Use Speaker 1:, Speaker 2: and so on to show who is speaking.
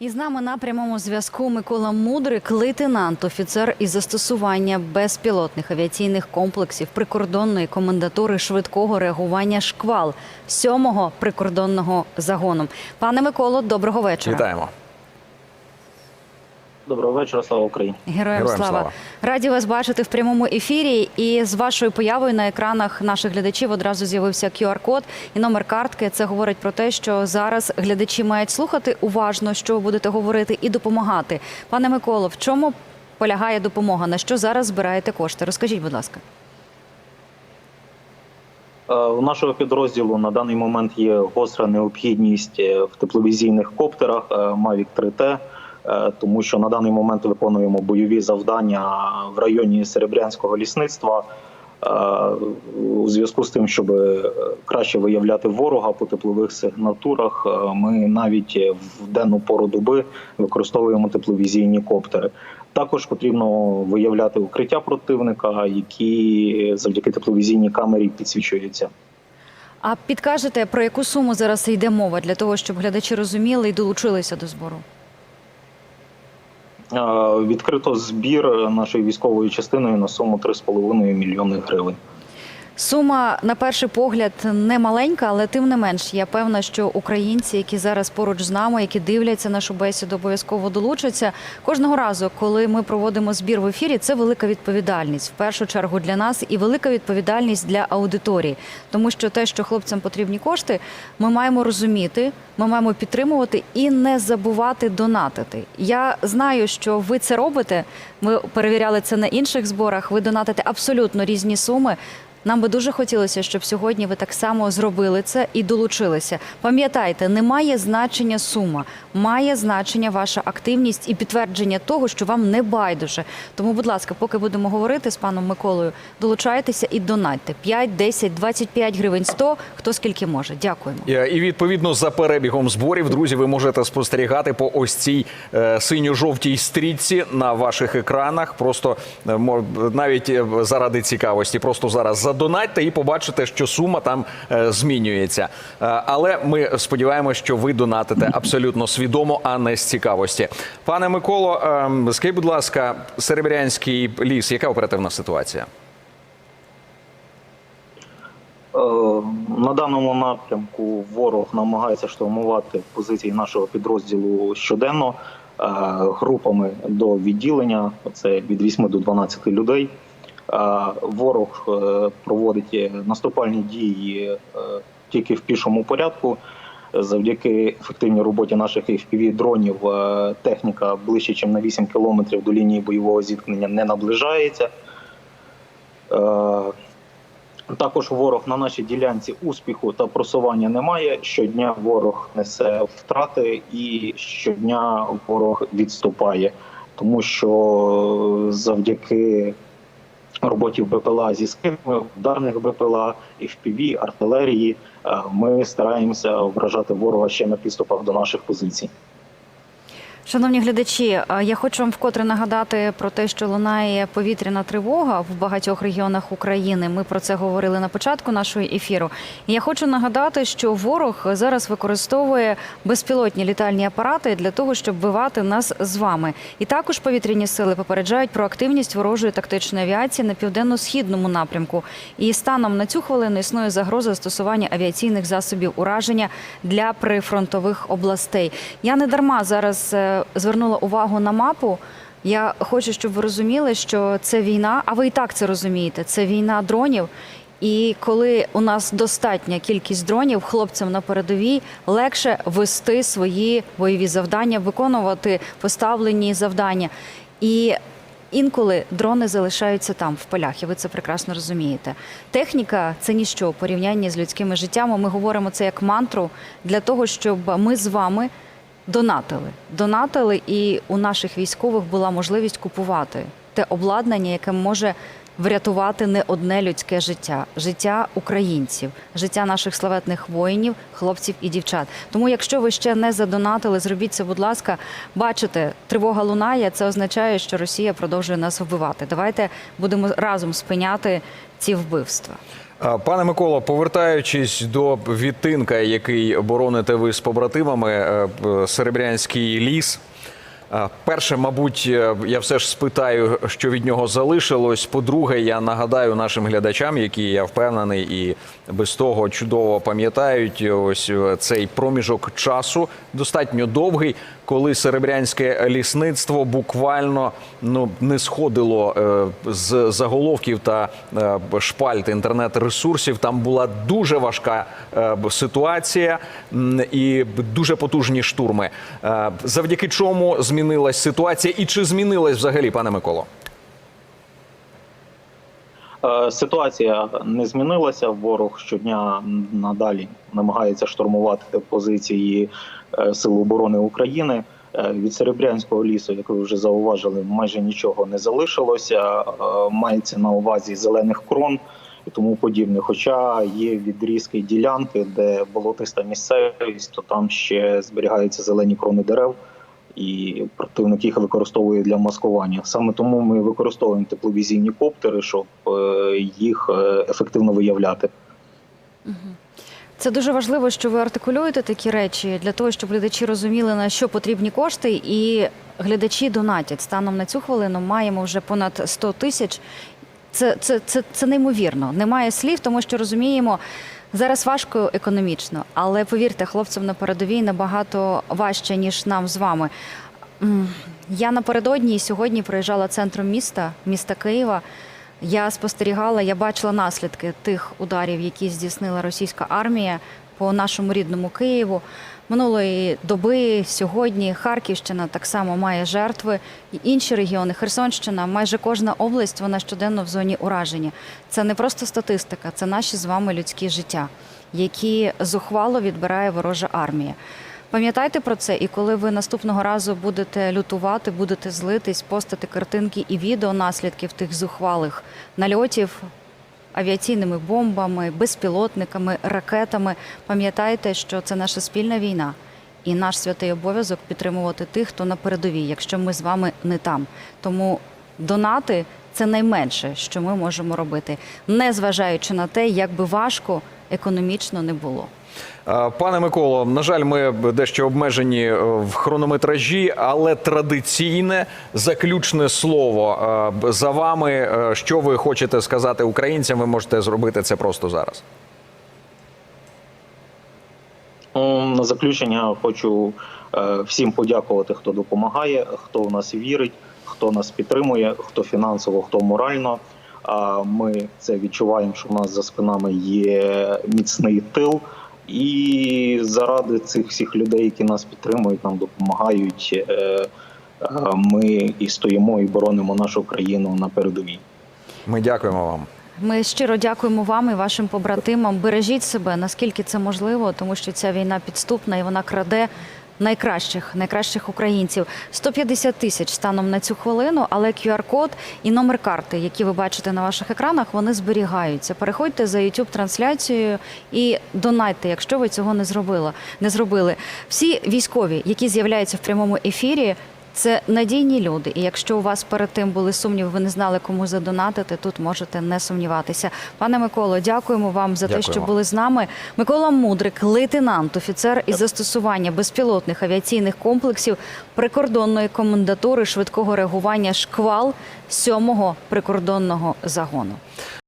Speaker 1: І з нами на прямому зв'язку Микола Мудрик, лейтенант, офіцер із застосування безпілотних авіаційних комплексів прикордонної комендатури швидкого реагування шквал 7-го прикордонного загону. Пане Миколо, доброго вечора.
Speaker 2: Вітаємо.
Speaker 3: Доброго вечора, слава Україні.
Speaker 1: Героям,
Speaker 2: Героям
Speaker 1: слава.
Speaker 2: слава.
Speaker 1: Раді вас бачити в прямому ефірі. І з вашою появою на екранах наших глядачів одразу з'явився QR-код і номер картки. Це говорить про те, що зараз глядачі мають слухати уважно, що ви будете говорити, і допомагати. Пане Миколо, в чому полягає допомога? На що зараз збираєте кошти? Розкажіть, будь ласка.
Speaker 3: Е, У нашого підрозділу на даний момент є гостра необхідність е, в тепловізійних коптерах е, Mavic 3T, е, тому що на даний момент виконуємо бойові завдання в районі Серебрянського лісництва. е, У зв'язку з тим, щоб е, краще виявляти ворога по теплових сигнатурах, е, ми навіть е, в денну пору доби використовуємо тепловізійні коптери. Також потрібно виявляти укриття противника, які завдяки тепловізійній камері підсвічуються.
Speaker 1: А підкажете, про яку суму зараз йде мова для того, щоб глядачі розуміли і долучилися до збору?
Speaker 3: Е, Відкрито збір нашої військової частиною на суму 3,5 мільйони гривень.
Speaker 1: Сума на перший погляд не маленька, але тим не менш я певна, що українці, які зараз поруч з нами, які дивляться нашу бесіду, обов'язково долучаться. Кожного разу, коли ми проводимо збір в ефірі, це велика відповідальність в першу чергу для нас і велика відповідальність для аудиторії, тому що те, що хлопцям потрібні кошти, ми маємо розуміти, ми маємо підтримувати і не забувати донатити. Я знаю, що ви це робите. Ми перевіряли це на інших зборах. Ви донатите абсолютно різні суми. Нам би дуже хотілося, щоб сьогодні ви так само зробили це і долучилися. Пам'ятайте, не має значення сума, має значення ваша активність і підтвердження того, що вам не байдуже. Тому, будь ласка, поки будемо говорити з паном Миколою, долучайтеся і донатьте 5, 10, 25 гривень 100, хто скільки може. Дякуємо.
Speaker 2: Е, І відповідно за перебігом зборів, друзі, ви можете спостерігати по ось цій е, синьо-жовтій стрічці на ваших екранах. Просто е, навіть заради цікавості, просто зараз задонатьте і побачите, що сума там е, змінюється. Е, Але ми сподіваємося, що ви донатите абсолютно свідомо, а не з цікавості. Пане Миколо, ем, скажіть, будь ласка, Серебрянський ліс, яка оперативна ситуація?
Speaker 3: Е, На даному напрямку ворог намагається штурмувати позиції нашого підрозділу щоденно групами до відділення. Це від 8 до 12 людей. Е, Ворог е, проводить наступальні дії е, тільки в пішому порядку. Завдяки ефективній роботі наших fpv дронів е, техніка ближче, ніж на 8 кілометрів до лінії бойового зіткнення не наближається. Е, також ворог на нашій ділянці успіху та просування немає. Щодня ворог несе втрати, і щодня ворог відступає, тому що завдяки роботі БПЛА зі скидами, ударних БПЛА, FPV, артилерії, е, ми стараємося вражати ворога ще на підступах до наших позицій.
Speaker 1: Шановні глядачі, я хочу вам вкотре нагадати про те, що лунає повітряна тривога в багатьох регіонах України. Ми про це говорили на початку нашого ефіру. Я хочу нагадати, що ворог зараз використовує безпілотні літальні апарати для того, щоб вбивати нас з вами. І також повітряні сили попереджають про активність ворожої тактичної авіації на південно-східному напрямку. І станом на цю хвилину існує загроза застосування авіаційних засобів ураження для прифронтових областей. Я не дарма зараз е, звернула увагу на мапу. Я хочу, щоб ви розуміли, що це війна, а ви і так це розумієте. Це війна дронів. І коли у нас достатня кількість дронів, хлопцям на передовій легше вести свої бойові завдання, виконувати поставлені завдання. І інколи дрони залишаються там, в полях, і ви це прекрасно розумієте. Техніка це ніщо у порівнянні з людськими життями. Ми говоримо це як мантру для того, щоб ми з вами донатили. Донатили, і у наших військових була можливість купувати те обладнання, яке може врятувати не одне людське життя, життя українців, життя наших славетних воїнів, хлопців і дівчат. Тому, якщо ви ще не задонатили, зробіть це, будь ласка. Бачите, тривога лунає. Це означає, що Росія продовжує нас вбивати. Давайте будемо разом спиняти ці вбивства.
Speaker 2: А, Пане Миколо, повертаючись до відтинка, який бороните ви з побратимами, е, е, Серебрянський ліс. Перше, мабуть, е, я все ж спитаю, що від нього залишилось. По-друге, я нагадаю нашим глядачам, які я впевнений і без того чудово пам'ятають ось е, цей проміжок часу достатньо довгий, коли серебрянське лісництво буквально ну не сходило е, з заголовків та е, шпальт інтернет-ресурсів. Там була дуже важка е, ситуація і дуже потужні штурми. Завдяки чому змінилась ситуація, і чи змінилась взагалі, пане Миколо?
Speaker 3: Е, Ситуація не змінилася. Ворог щодня надалі намагається штурмувати позиції е, Сил оборони України. Е, Від Серебрянського лісу, як ви вже зауважили, майже нічого не залишилося. Мається на увазі зелених крон і тому подібне. Хоча є відрізки ділянки, де болотиста місцевість, то там ще зберігаються зелені крони дерев. І противник їх використовує для маскування. Саме тому ми використовуємо тепловізійні коптери, щоб їх е, ефективно виявляти.
Speaker 1: Це дуже важливо, що ви артикулюєте такі речі для того, щоб глядачі розуміли на що потрібні кошти, і глядачі донатять. Станом на цю хвилину маємо вже понад 100 тисяч. Це, це, це, це неймовірно. Немає слів, тому що розуміємо. Зараз важко економічно, але повірте, хлопцям на передовій набагато важче, ніж нам з вами. Я напередодні і сьогодні проїжджала центром міста, міста Києва. Я спостерігала, я бачила наслідки тих ударів, які здійснила російська армія по нашому рідному Києву. Минулої доби сьогодні Харківщина так само має жертви, і інші регіони, Херсонщина, майже кожна область, вона щоденно в зоні ураження. Це не просто статистика, це наші з вами людські життя, які зухвало відбирає ворожа армія. Пам'ятайте про це, і коли ви наступного разу будете лютувати, будете злитись, постати картинки і відео наслідків тих зухвалих нальотів авіаційними бомбами, безпілотниками, ракетами. Пам'ятайте, що це наша спільна війна, і наш святий обов'язок підтримувати тих, хто на передовій, якщо ми з вами не там. Тому донати це найменше, що ми можемо робити, не зважаючи на те, як би важко економічно не було.
Speaker 2: Е, Пане Миколо, на жаль, ми дещо обмежені е, в хронометражі, але традиційне заключне слово е, за вами. Що ви хочете сказати українцям? Ви можете зробити це просто зараз.
Speaker 3: На заключення хочу всім подякувати, хто допомагає, хто в нас вірить, хто нас підтримує, хто фінансово, хто морально. Ми це відчуваємо, що в нас за спинами є міцний тил. І заради цих всіх людей, які нас підтримують, нам допомагають. е, е, Ми і стоїмо, і боронимо нашу країну на передовій.
Speaker 2: Ми дякуємо вам.
Speaker 1: Ми щиро дякуємо вам і вашим побратимам. Бережіть себе наскільки це можливо, тому що ця війна підступна і вона краде найкращих, найкращих українців. 150 тисяч станом на цю хвилину, але QR-код і номер карти, які ви бачите на ваших екранах, вони зберігаються. Переходьте за youtube трансляцією і донайте, якщо ви цього не зробили. Не зробили. Всі військові, які з'являються в прямому ефірі. Це надійні люди, і якщо у вас перед тим були сумніви, ви не знали, кому задонатити, тут можете не сумніватися. Пане Миколо, дякуємо вам за те, що були з нами. Микола Мудрик, лейтенант, офіцер із застосування безпілотних авіаційних комплексів прикордонної комендатури швидкого реагування шквал 7-го прикордонного загону.